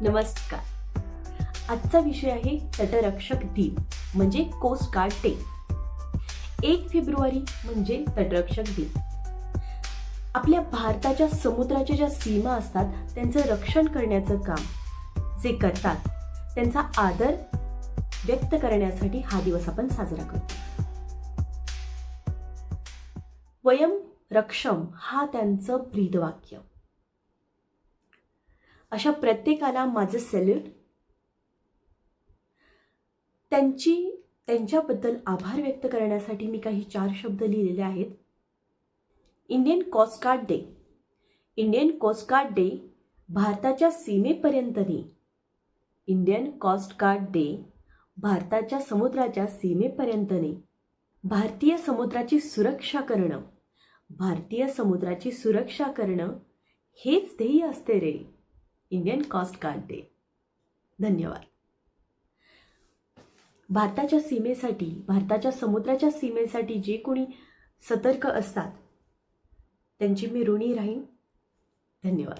नमस्कार. आजचा विषय आहे तटरक्षक दिन म्हणजे कोस्ट गार्ड डे एक फेब्रुवारी म्हणजे तटरक्षक दिन. आपल्या भारताच्या समुद्राच्या ज्या सीमा असतात त्यांचं रक्षण करण्याचं काम जे करतात त्यांचा आदर व्यक्त करण्यासाठी हा दिवस आपण साजरा करतो. वयम रक्षम हा त्यांचं ब्रीदवाक्य. अशा प्रत्येकाला माझं सॅल्यूट त्यांची त्यांच्याबद्दल आभार व्यक्त करण्यासाठी मी काही चार शब्द लिहिलेले आहेत. Indian coast guard day Indian coast guard day भारताच्या सीमेपर्यंतने. इंडियन कोस्टगार्ड डे भारताच्या समुद्राच्या सीमेपर्यंतने. भारतीय समुद्राची सुरक्षा करणं. भारतीय समुद्राची सुरक्षा करणं हेच ध्येय असते रे. इंडियन कॉस्ट गार्ड डे धन्यवाद. भारताच्या सीमेसाठी भारताच्या समुद्राच्या सीमेसाठी जे कोणी सतर्क असतात त्यांची मी ऋणी राहीन धन्यवाद.